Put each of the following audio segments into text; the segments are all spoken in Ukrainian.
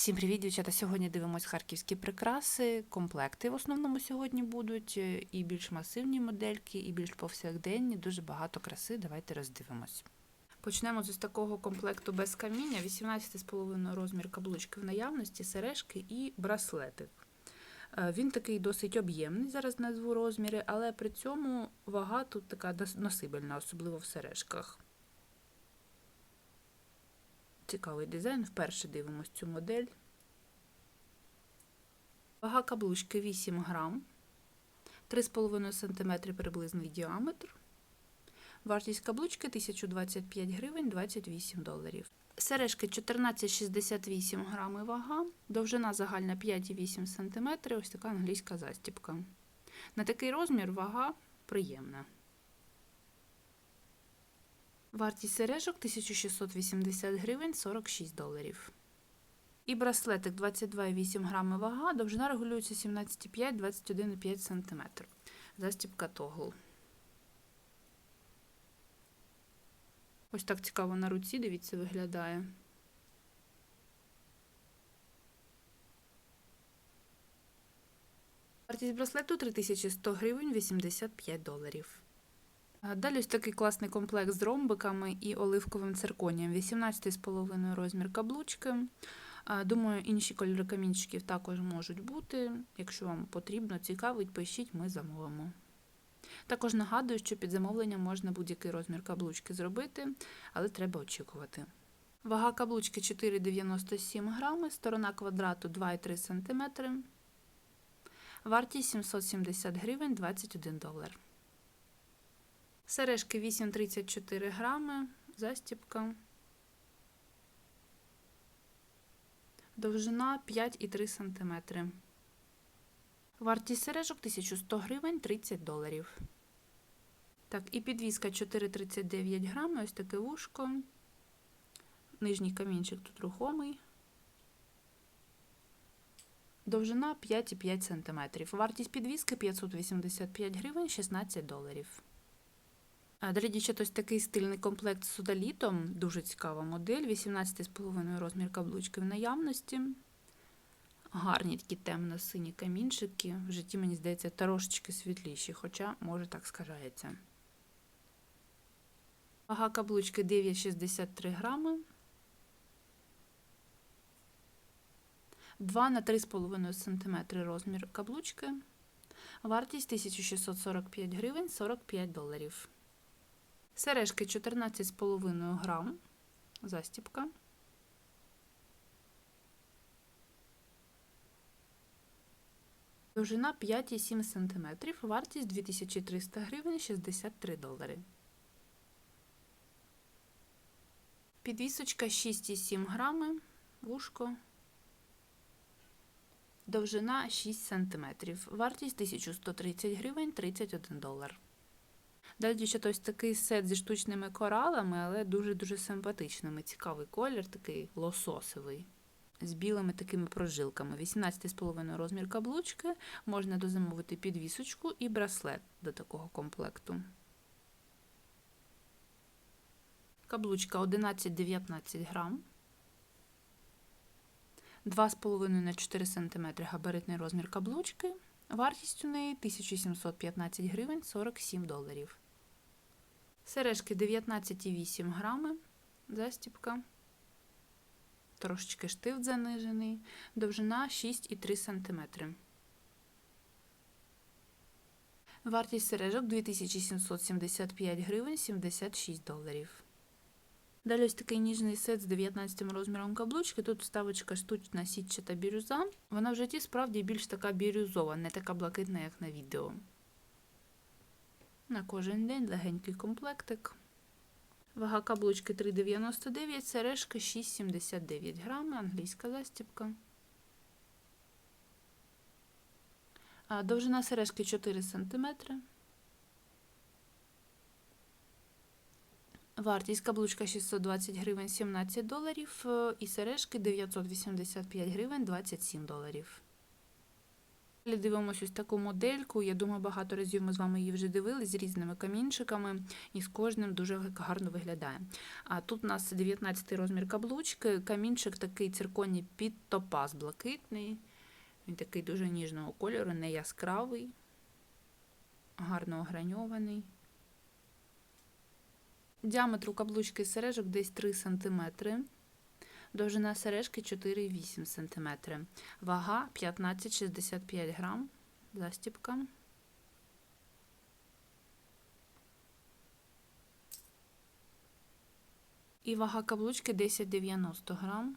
Всім привіт, дівчата! Сьогодні дивимось харківські прикраси. Комплекти в основному сьогодні будуть. е, І більш масивні модельки, і більш повсякденні. Дуже багато краси. Давайте роздивимось. Почнемо з такого комплекту без каміння. 18,5 розмір каблучки в наявності, сережки і браслетик. Е, Він такий досить об'ємний, зараз назву розміри, але при цьому вага тут така носибельна, особливо в сережках. Цікавий дизайн. Вперше дивимось цю модель. Вага каблучки 8 грам, 3,5 см приблизний діаметр. Вартість каблучки 1025 гривень 28 доларів. Сережки 14,68 грами вага, довжина загальна 5,8 см, ось така англійська застібка. На такий розмір вага приємна. Вартість сережок 1680 гривень 46 доларів. І браслетик 22,8 грами вага, довжина регулюється 17,5-21,5 см. Застібка тогл. Ось так цікаво на руці, дивіться, виглядає. Вартість браслету 3100 гривень 85 доларів. Далі ось такий класний комплект з ромбиками і оливковим цирконієм. 18,5 розмір каблучки. Думаю, інші кольори камінчиків також можуть бути. Якщо вам потрібно, цікавить, пишіть, ми замовимо. Також нагадую, що під замовленням можна будь-який розмір каблучки зробити, але треба очікувати. Вага каблучки 4,97 грами, сторона квадрату 2,3 см. Вартість 770 гривень 21 долар. Сережки 8,34 грами, застіпка. Довжина 5,3 см. Вартість сережок 1100 гривень 30 доларів. Так, і підвіска 4,39 грами, ось таке вушко. Нижній камінчик тут рухомий. Довжина 5,5 см. Вартість підвіски 585 гривень 16 доларів. Далі дівчат, ось такий стильний комплект з судалітом. Дуже цікава модель. 18,5 розмір каблучки в наявності. Гарні такі темно-сині камінчики. В житті, мені здається, трошечки світліші, хоча, може, так скажається. Вага каблучки 9,63 грами. 2 на 3,5 см розмір каблучки. Вартість 1645 гривень 45 доларів. Сережки 14,5 грам. Застіпка. Довжина 5,7 см. Вартість 2300 гривень 63 долари. Підвісочка 6,7 грами. Вушко. Довжина 6 см. Вартість 1130 гривень 31 долар. Далі дівчата, ось такий сет зі штучними коралами, але дуже-дуже симпатичними. Цікавий колір, такий лососовий. З білими такими прожилками. 18,5 розмір каблучки. Можна дозамовити підвісочку і браслет до такого комплекту. Каблучка 11-19 грам. 2,5 на 4 см габаритний розмір каблучки. Вартість у неї 1715 гривень 47 доларів. Сережки 19,8 грами. Застіпка. Трошечки штифт занижений. Довжина 6,3 см. Вартість сережок 2775 гривень 76 доларів. Далі ось такий ніжний сет з 19 розміром каблучки. Тут вставочка штучна сітчата бірюза. Вона в житті справді більш така бірюзова, не така блакитна, як на відео. На кожен день легенький комплектик. Вага каблучки 3,99, сережки 6,79 грами, англійська застібка. Довжина сережки 4 см. Вартість каблучка 620 гривень 17 доларів е, і сережки 985 гривень 27 доларів. Далі дивимося ось таку модельку. Я думаю, багато разів ми з вами її вже дивились з різними камінчиками, і з кожним дуже гарно виглядає. А тут у нас 19 розмір каблучки. Камінчик такий цирконі під топаз блакитний. Він такий дуже ніжного кольору, не яскравий, гарно ограньований. Діаметр у каблучки сережок десь 3 см. Довжина сережки 4,8 см. Вага 15,65 грам. Застіпка. І вага каблучки 10,90 грам.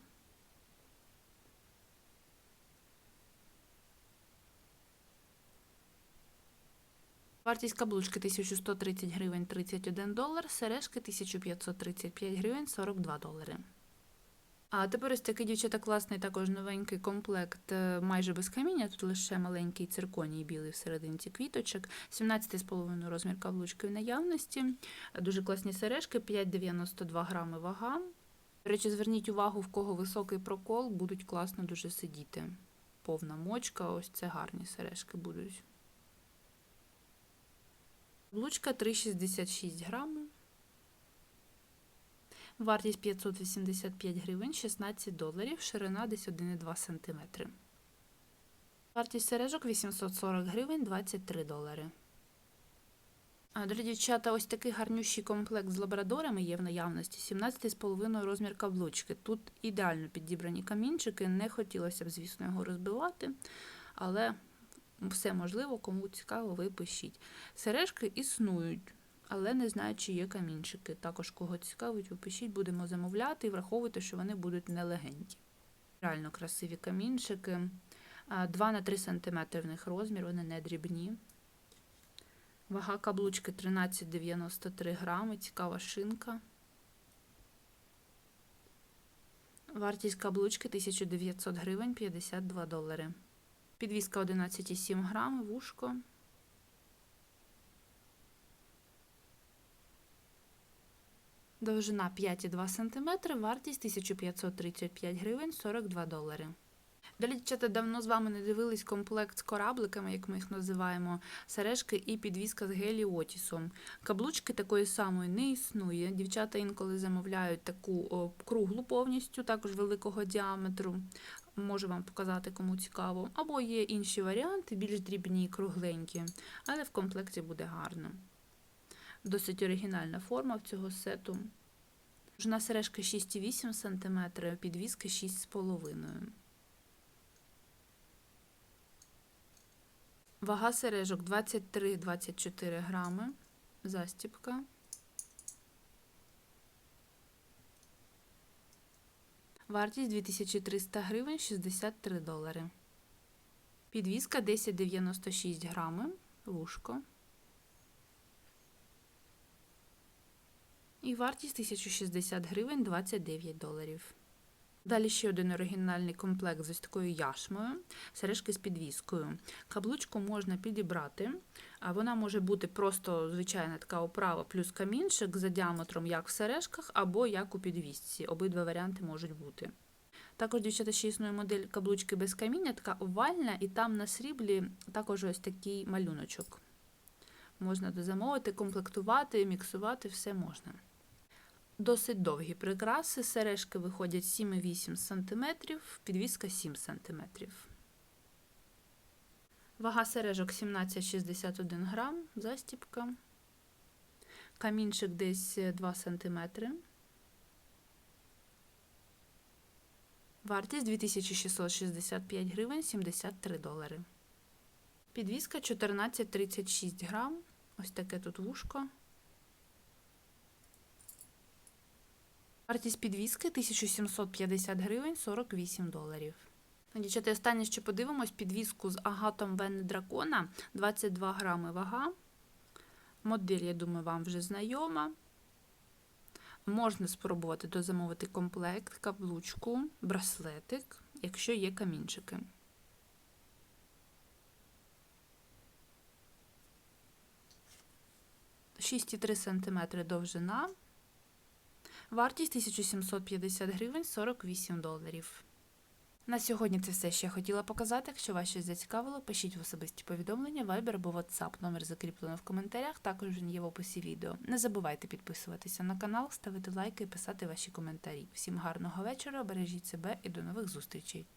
Вартість каблучки 1130 гривень 31 долар, сережки 1535 гривень 42 долари. А тепер ось такий дівчата класний, також новенький комплект, е, майже без каміння. Тут лише маленький цирконій білий всерединці квіточок, 17,5 розмір каблучки в наявності. Дуже класні сережки, 5,92 грами вага. До речі, зверніть увагу, в кого високий прокол, будуть класно дуже сидіти. Повна мочка, ось це гарні сережки будуть. Каблучка 3,66 грами. Вартість 585 гривень, 16 доларів, ширина десь 1,2 см. Вартість сережок 840 гривень, 23 долари. Дорогі дівчата, ось такий гарнющий комплект з лабрадорами є в наявності. 17,5 розмір каблучки. Тут ідеально підібрані камінчики. Не хотілося б, звісно, його розбивати, але все можливо, кому цікаво, ви пишіть. Сережки існують але не знаю, чи є камінчики. Також кого цікавить, ви пишіть, будемо замовляти і враховуйте, що вони будуть нелегенді. Реально красиві камінчики. 2 на 3 см в них розмір, вони не дрібні. Вага каблучки 13,93 грами, цікава шинка. Вартість каблучки 1900 гривень 52 долари. Підвізка 11,7 грами, вушко. Довжина 5,2 см, вартість 1535 гривень 42 долари. Далі, дівчата, давно з вами не дивились комплект з корабликами, як ми їх називаємо, сережки і підвіска з геліотісом. Каблучки такої самої не існує. Дівчата інколи замовляють таку о, круглу повністю, також великого діаметру. Можу вам показати, кому цікаво. Або є інші варіанти, більш дрібні, кругленькі, але в комплекті буде гарно. Досить оригінальна форма в цього сету. Жна сережка 6,8 см, підвіска 6,5 Вага сережок 23-24 грами. Застіпка. Вартість 2300 гривень 63 долари. Підвіска 10,96 грами. Вушко. І вартість 1060 гривень 29 доларів. Далі ще один оригінальний комплект з ось такою яшмою, сережки з підвіскою. Каблучку можна підібрати, а вона може бути просто звичайна така оправа плюс камінчик за діаметром, як в сережках, або як у підвісці. Обидва варіанти можуть бути. Також, дівчата, ще існує модель каблучки без каміння, така овальна, і там на сріблі також ось такий малюночок. Можна дозамовити, комплектувати, міксувати, все можна. Досить довгі прикраси. Сережки виходять 7,8 см, підвіска 7 см. Вага сережок 17,61 грам, застіпка. Камінчик десь 2 см. Вартість 2665 гривень 73 долари. Підвіска 14,36 грам. Ось таке тут вушко. Вартість підвіски 1750 гривень 48 доларів. Дівчата, останнє, що подивимось, підвіску з агатом Венни Дракона 22 грами вага. Модель, я думаю, вам вже знайома. Можна спробувати дозамовити комплект, каблучку, браслетик, якщо є камінчики. Шість 6,3 см довжина. Вартість 1750 гривень 48 доларів. На сьогодні це все, що я хотіла показати. Якщо вас щось зацікавило, пишіть в особисті повідомлення, Viber або WhatsApp. Номер закріплено в коментарях, також він є в описі відео. Не забувайте підписуватися на канал, ставити лайки і писати ваші коментарі. Всім гарного вечора, бережіть себе і до нових зустрічей!